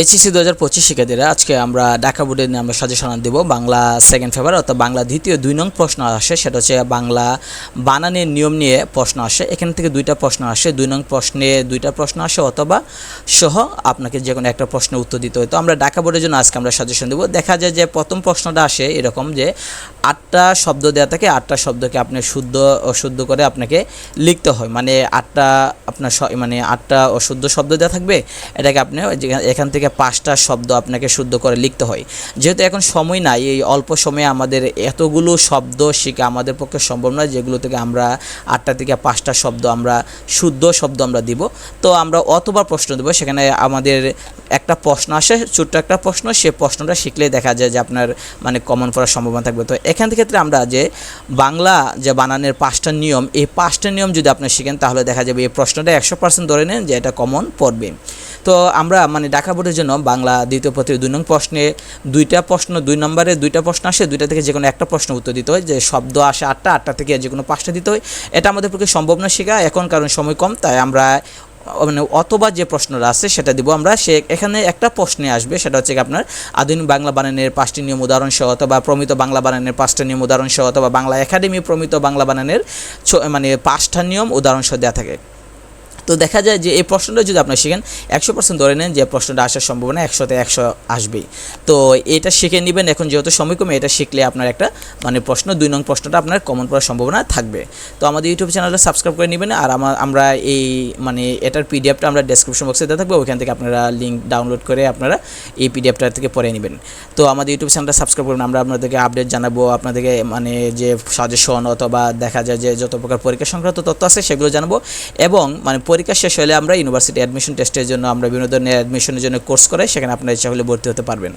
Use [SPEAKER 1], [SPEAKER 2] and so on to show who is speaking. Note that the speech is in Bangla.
[SPEAKER 1] এইচএসসি দু হাজার পঁচিশ শিক্ষার্থীরা, আজকে আমরা ঢাকা বোর্ডের আমরা সাজেশন দেবো, বাংলা সেকেন্ড পেপার অর্থাৎ বাংলা দ্বিতীয় দুই নং প্রশ্ন আসে, সেটা হচ্ছে বাংলা বানানের নিয়ম নিয়ে প্রশ্ন আসে। এখান থেকে দুইটা প্রশ্ন আসে, দুই নং প্রশ্নে দুইটা প্রশ্ন আসে, অথবা সহ আপনাকে যে কোনো একটা প্রশ্নের উত্তর দিতে হয়। তো আমরা ঢাকা বোর্ডের জন্য আজকে আমরা সাজেশন দেবো। দেখা যায় যে প্রথম প্রশ্নটা আসে এরকম যে আটটা শব্দ দেওয়া থাকে, আটটা শব্দকে আপনি শুদ্ধ, অশুদ্ধ করে আপনাকে লিখতে হয়। মানে আটটা আপনার মানে আটটা অশুদ্ধ শব্দ দেওয়া থাকবে, এটাকে আপনি এখান থেকে পাঁচটা শব্দ আপনাকে শুদ্ধ করে লিখতে হয়। যেহেতু এখন সময় নাই, এই অল্প সময়ে আমাদের এতগুলো শব্দ শেখা আমাদের পক্ষে সম্ভব নয়, যেগুলো থেকে আমরা আটটা থেকে পাঁচটা শব্দ আমরা শুদ্ধ শব্দ আমরা দিব। তো আমরা অতবার প্রশ্ন দেবো, সেখানে আমাদের একটা প্রশ্ন আসে, ছোট্ট একটা প্রশ্ন, সে প্রশ্নটা শিখলে দেখা যায় যে আপনার মানে কমন পড়ার সম্ভাবনা থাকবে। তো এখান থেকে ক্ষেত্রে আমরা যে বাংলা যে বানানের পাঁচটা নিয়ম, এই পাঁচটা নিয়ম যদি আপনি শিখেন, তাহলে দেখা যাবে এই প্রশ্নটা একশো পার্সেন্ট ধরে নেন যে এটা কমন পড়বে। তো আমরা মানে ঢাকা বোর্ডের জন্য বাংলা দ্বিতীয় পত্রে দুই নং প্রশ্নে দুইটা প্রশ্ন, দুই নম্বরে দুইটা প্রশ্ন আসে, দুইটা থেকে যে কোনো একটা প্রশ্ন উত্তর দিতে হয়, যে শব্দ আসে আটটা আটটা থেকে যে কোনো পাঁচটা দিতে হয়। এটা আমাদের পক্ষে সম্ভব না শেখা, এখন কারণ সময় কম, তাই আমরা মানে অথবা যে প্রশ্নটা আছে সেটা দিব আমরা। সে এখানে একটা প্রশ্নে আসবে, সেটা হচ্ছে আপনার আধুনিক বাংলা বানানের পাঁচটি নিয়ম উদাহরণ সহ অথবা প্রমিত বাংলা বানানের পাঁচটা নিয়ম উদাহরণ সহ অথবা বাংলা একাডেমি প্রমিত বাংলা বানানের মানে পাঁচটা নিয়ম উদাহরণ সহ দেওয়া থাকে। তো দেখা যায় যে এই প্রশ্নটা যদি আপনি শিখেন, একশো পার্সেন্ট ধরে নেন যে প্রশ্নটা আসার সম্ভাবনা একশোতে একশো আসবেই। তো এটা শিখে নেবেন। এখন যেহেতু সময় কমে, এটা শিখলে আপনার একটা মানে প্রশ্ন, দুই নং প্রশ্নটা আপনার কমন পড়ার সম্ভাবনা থাকবে। তো আমাদের ইউটিউব চ্যানেলটা সাবস্ক্রাইব করে নেবেন আর আমার আমরা এই মানে এটার পিডিএফটা আমরা ডেসক্রিপশন বক্সে দেওয়া থাকবে। ওইখান থেকে আপনারা লিঙ্ক ডাউনলোড করে আপনারা এই পিডিএফটা থেকে পড়ে নেবেন। তো আমাদের ইউটিউব চ্যানেলটা সাবস্ক্রাইব করবেন আমরা আপনাদেরকে আপডেট জানাব। আপনাদেরকে মানে যে সাজেশন অথবা দেখা যায় যে যত প্রকার পরীক্ষা সংক্রান্ত তথ্য আছে সেগুলো জানাব। এবং মানে পরীক্ষা শেষ হলে আমরা ইউনিভার্সিটি অ্যাডমিশন টেস্টের জন্য আমরা বিভিন্ন ধরনের অ্যাডমিশনের জন্য কোর্স করাই, সেখানে আপনারা ইচ্ছা হলে ভর্তি হতে পারবেন।